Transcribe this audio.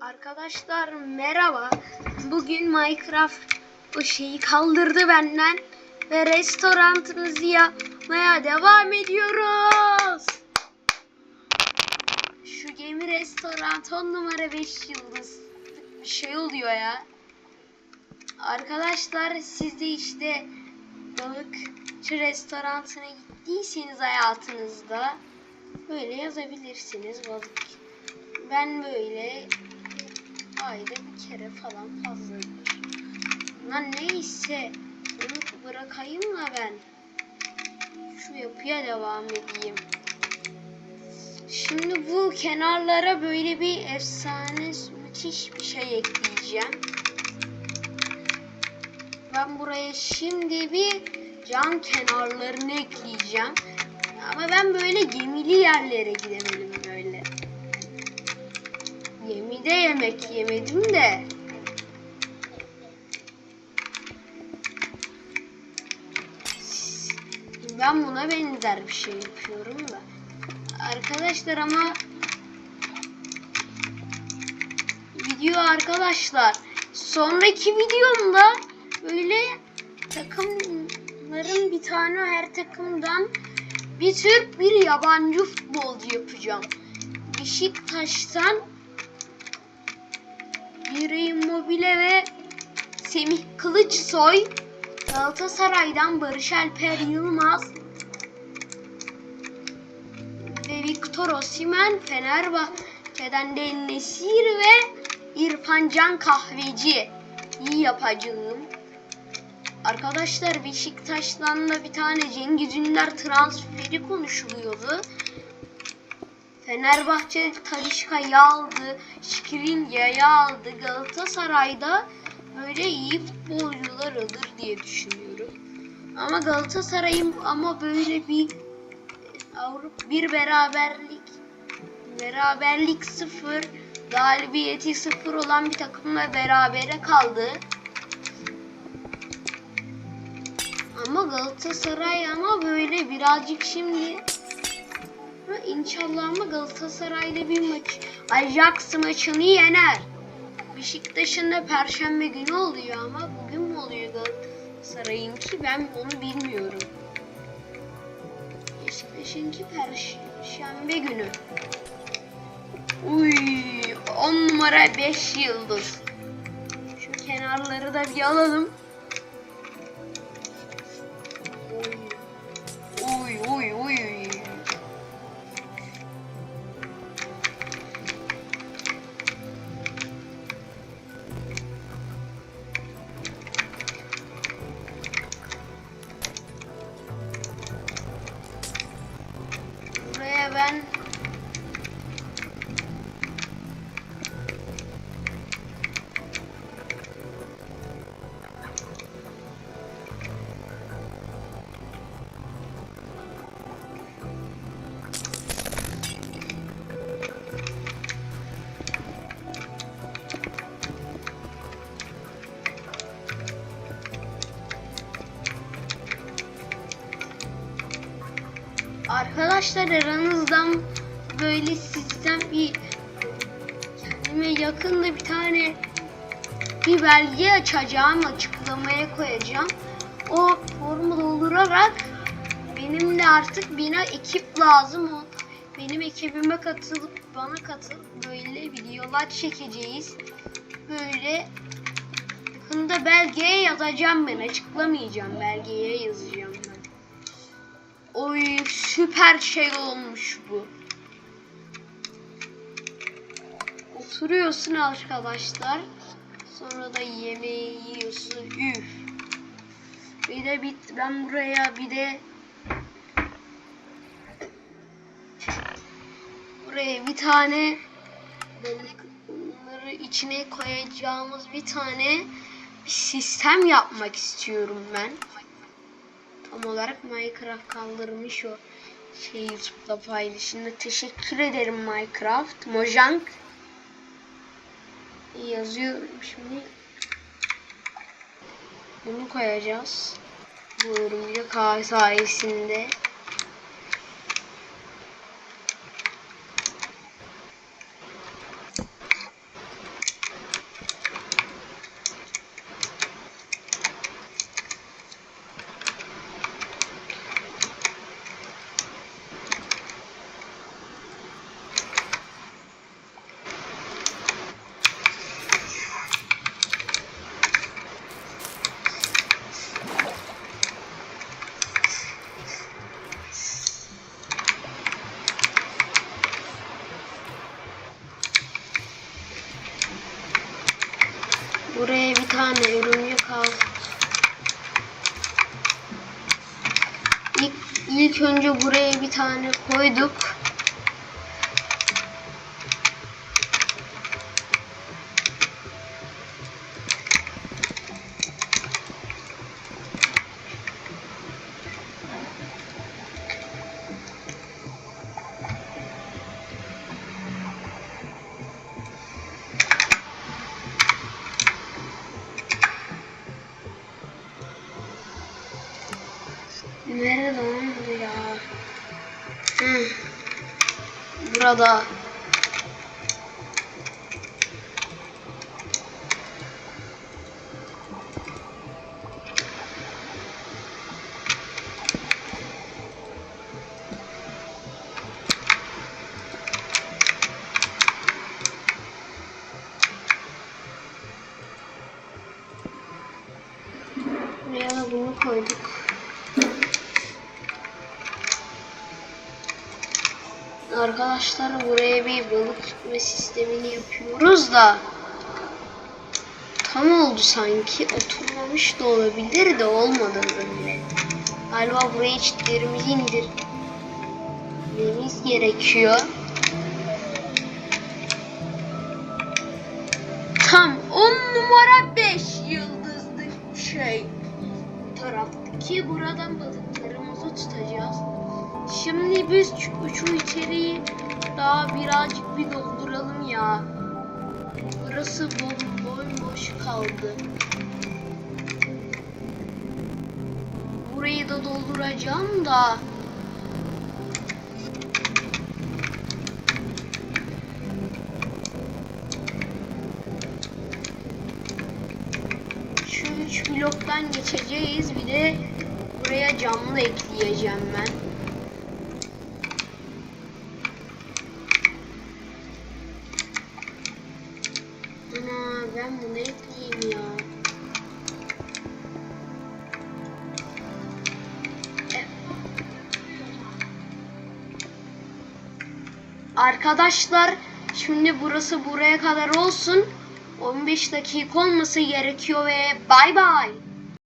Arkadaşlar merhaba. Bugün Minecraft o şeyi kaldırdı benden ve restorantımızı yapmaya devam ediyoruz. Şu gemi restoran 10 numara 5 yıldız bir şey oluyor ya. Arkadaşlar siz de işte balıkçı restorantına gittiyseniz hayatınızda böyle yazabilirsiniz balık. Ben böyle ayda bir kere falan fazladır. Lan neyse onu bırakayım da ben şu yapıya devam edeyim. Şimdi bu kenarlara böyle bir efsane müthiş bir şey ekleyeceğim. Ben buraya şimdi bir cam kenarlarını ekleyeceğim. Ama ben böyle gemili yerlere gidemedim Gemide yemek yemedim de. Ben buna benzer bir şey yapıyorum da. Arkadaşlar ama video arkadaşlar sonraki videomda böyle takımların bir tane her takımdan bir Türk bir yabancı futbolcu yapacağım. Beşiktaş'tan Immobile ve Semih Kılıçsoy Galatasaray'dan Barış Alper Yılmaz ve Victor Osimhen Fenerbahçe'den de Nesir ve İrfan Can Kahveci iyi yapacağım. Arkadaşlar Beşiktaş'tan da bir tane Cengiz Ünder transferi konuşuluyordu. Fenerbahçe Talişka'yı aldı, Şikrinya'yı aldı. Galatasaray'da böyle iyi futbolcular alır diye düşünüyorum. Ama Galatasaray'ın ama böyle bir Avrupa bir beraberlik beraberlik sıfır galibiyeti sıfır olan bir takımla berabere kaldı. Ama Galatasaray ama böyle birazcık şimdi Ha, İnşallah ama Galatasaray'la bir maç Ajax maçını yener. Beşiktaş'ın da Perşembe günü oluyor ama bugün mü oluyor Galatasaray'ınki ben onu bilmiyorum. Beşiktaş'ınki Perşembe günü. Uy, 10 numara 5 yıldız. Şu kenarları da bir alalım. Uy, uy, uy, uy. Arkadaşlar aranızdan böyle sizden bir kendime yakın da bir tane bir belge açacağım, açıklamaya koyacağım. O formu doldurarak benim de artık bina ekip lazım. O benim ekibime katılıp bana katılıp böyle videolar çekeceğiz. Böyle yakında belgeye yazacağım ben. Açıklamayacağım. Belgeye yazacağım. Oy süper şey olmuş bu. Oturuyorsun arkadaşlar. Sonra da yemeği yiyorsun. Üf. Bir de bit ben buraya bir de buraya bir tane balıkları içine koyacağımız bir tane bir sistem yapmak istiyorum ben tam olarak Minecraft kaldırmış o şey YouTube'da paylaşımda. Teşekkür ederim Minecraft. Mojang yazıyorum şimdi. Bunu koyacağız. Bu örümcek sayesinde. Buraya bir tane örümcek al. İlk, ilk önce buraya bir tane koyduk. Nerede lan bu ya? Hı. Burada. Buraya da bunu koyduk. Arkadaşlar buraya bir balık tutma sistemini yapıyoruz da tam oldu sanki oturmamış da olabilir de olmadı böyle. Galiba buraya çitlerimizi indirmemiz gerekiyor. Tam 10 numara 5 yıldızlı şey. Taraftaki buradan balıklarımızı tutacağız. Şimdi biz şu, içeriği daha birazcık bir dolduralım ya. Burası bom bomboş kaldı. Burayı da dolduracağım da. Şu üç bloktan geçeceğiz. Bir de buraya camlı ekleyeceğim ben. Arkadaşlar şimdi burası buraya kadar olsun. 15 dakika olması gerekiyor ve bay bay.